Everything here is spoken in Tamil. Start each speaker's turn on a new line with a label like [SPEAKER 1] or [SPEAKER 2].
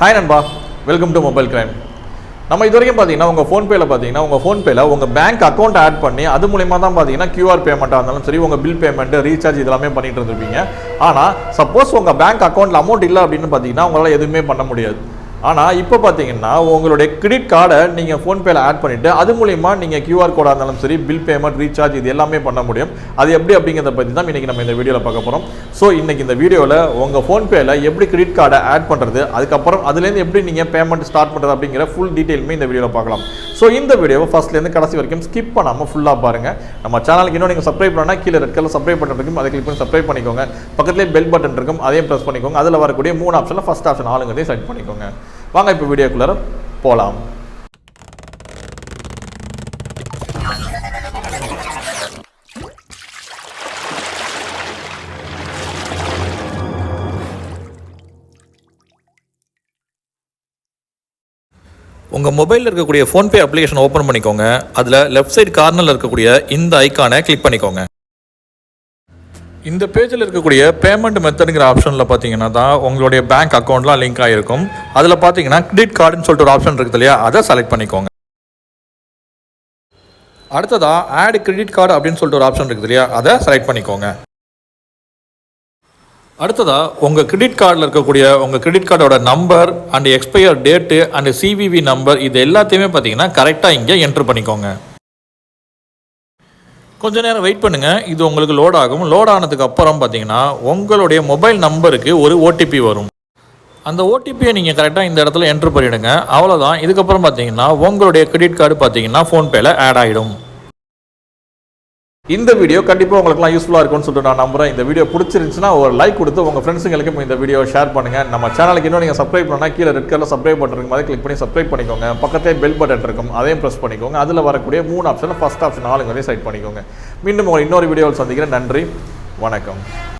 [SPEAKER 1] ஹாய் நண்பா. வெல்கம் டு மொபைல் கிரைம் நம்ம இது வரைக்கும் பார்த்தீங்கன்னா உங்கள் ஃபோன்பேயில் பார்த்தீங்கன்னா உங்கள் ஃபோன்பேயில் உங்கள் பேங்க் அக்கௌண்ட் ஆட் பண்ணி அது மூலியமா தான் பார்த்தீங்கன்னா கியூஆர் பேமெண்ட்டாக இருந்தாலும் சரி உங்கள் பில் பேமெண்ட்டு ரீசார்ஜ் இதெல்லாமே பண்ணிட்டு இருந்திருப்பீங்க. ஆனால் சப்போஸ் உங்கள் பேங்க் அக்கௌண்ட்டில் அமௌண்ட் இல்லை அப்படின்னு பார்த்தீங்கன்னா உங்களால் எதுவுமே பண்ண முடியாது. ஆனால் இப்போ பார்த்தீங்கன்னா உங்களுடைய கிரெடிட் கார்டை நீங்கள் ஃபோன்பேல ஆட் பண்ணிவிட்டு அது மூலிமா நீங்கள் கியூஆர் கோடாக இருந்தாலும் சரி பில் பேமெண்ட் ரீசார்ஜ் இது எல்லாமே பண்ண முடியும். அது எப்படி அப்படிங்கிறத பற்றி தான் இன்றைக்கி நம்ம இந்த வீடியோவில் பார்க்க போகிறோம் ஸோ இன்றைக்கி இந்த வீடியோவில் உங்கள் ஃபோன்பேல எப்படி கிரெடிட் கார்டை ஆட் பண்ணுறது அதுக்கப்புறம் அதுலேருந்து எப்படி நீங்கள் பேமெண்ட் ஸ்டார்ட் பண்ணுறது அப்படிங்கிற ஃபுல் டீட்டெயிலுமே இந்த வீடியோவில் பார்க்கலாம். ஸோ இந்த வீடியோவை ஃபஸ்ட்லேருந்து கடைசி வரைக்கும் ஸ்கிப் பண்ணாமல் ஃபுல்லாக பாருங்கள் நம்ம சேனலுக்கு இன்னும் நீங்கள் சப்ஸ்கிரைப் பண்ணால் கீழே ரெட் கலர் சப்ஸ்கிரைப் பண்ணுறதுக்கும் அதை கிளிக் பண்ணி சப்ஸ்கிரைப் பண்ணிக்கோங்க. பக்கத்துலேயே பெல் பட்டன் இருக்கும். அதையும் ப்ரெஸ் பண்ணிக்கோங்க. அதில் வரக்கூடிய மூணு ஆப்ஷனில் ஃபஸ்ட் ஆப்ஷன் ஆளுங்கிறதையும் செலக்ட் பண்ணிக்கோங்க. வாங்க இப்போ வீடியோக்குள்ளார போகலாம் உங்கள் மொபைலில் இருக்கக்கூடிய ஃபோன்பே அப்ளிகேஷன் ஓப்பன் பண்ணிக்கோங்க. அதில் லெஃப்ட் சைடு கார்னரில் இருக்கக்கூடிய இந்த ஐக்கானை கிளிக் பண்ணிக்கோங்க. இந்த பேஜில் இருக்கக்கூடிய பேமெண்ட் மெத்தடுங்கிற ஆப்ஷனில் பார்த்தீங்கன்னா தான் உங்களுடைய பேங்க் அக்கௌண்ட்லாம் லிங்க் ஆகிருக்கும் அதில் பார்த்தீங்கன்னா கிரெடிட் கார்டுன்னு சொல்லிட்டு ஒரு ஆப்ஷன் இருக்குது இல்லையா? அதை செலக்ட் பண்ணிக்கோங்க. அடுத்ததாக ஆட் கிரெடிட் கார்டு அப்படின்னு சொல்லிட்டு ஒரு ஆப்ஷன் இருக்குது இல்லையா? அதை செலக்ட் பண்ணிக்கோங்க. அடுத்ததாக உங்கள் கிரெடிட் கார்டில் இருக்கக்கூடிய உங்கள் கிரெடிட் கார்டோட number and expire date and CVV number இது எல்லாத்தையுமே பார்த்தீங்கன்னா கரெக்டாக இங்கே என்ட்ரு பண்ணிக்கோங்க. கொஞ்ச நேரம் வெயிட் பண்ணுங்க. இது உங்களுக்கு லோட் ஆகும். லோட் ஆனதுக்கு அப்புறம் பார்த்தீங்கன்னா உங்களுடைய மொபைல் நம்பருக்கு ஒரு ஓடிபி வரும். அந்த ஓடிபியை நீங்கள் கரெக்டாக இந்த இடத்துல என்ட்ரு பண்ணிவிடுங்க அவ்வளோதான் இதுக்கப்புறம் பார்த்தீங்கன்னா உங்களுடைய கிரெடிட் கார்டு பார்த்தீங்கன்னா ஃபோன்பேயில் ஆட் ஆகிடும் இந்த வீடியோ கண்டிப்பாக உங்களுக்குலாம் யூஸ்ஃபுல்லாக இருக்கும்னு சொல்லிட்டு நான் நம்புறேன். இந்த வீடியோ பிடிச்சிருந்துச்சுன்னா ஒரு லைக் கொடுத்து உங்கள் ஃப்ரெண்ட்ஸுங்களுக்கும் இந்த வீடியோ ஷேர் பண்ணுங்கள் நம்ம சேனலுக்கு இன்னும் நீங்கள் சப்ஸ்கிரைப் பண்ணால் கீழே ரெட் கலர் சப்ஸ்கிரைப் பட்டன் மாதிரி அதை கிளிக் பண்ணி சப்ஸ்கிரைப் பண்ணிக்கோங்க. பக்கத்தே பெல் பட்டன் இருக்கும். அதையும் ப்ரெஸ் பண்ணிக்கோங்க. அதில் வரக்கூடிய மூணு ஆப்ஷனில் ஃபஸ்ட் ஆப்ஷன் ஆளுங்களையும் செலக்ட் பண்ணிக்கோங்க. மீண்டும் உங்களை இன்னொரு வீடியோவில் சந்திக்கிறேன். நன்றி. வணக்கம்.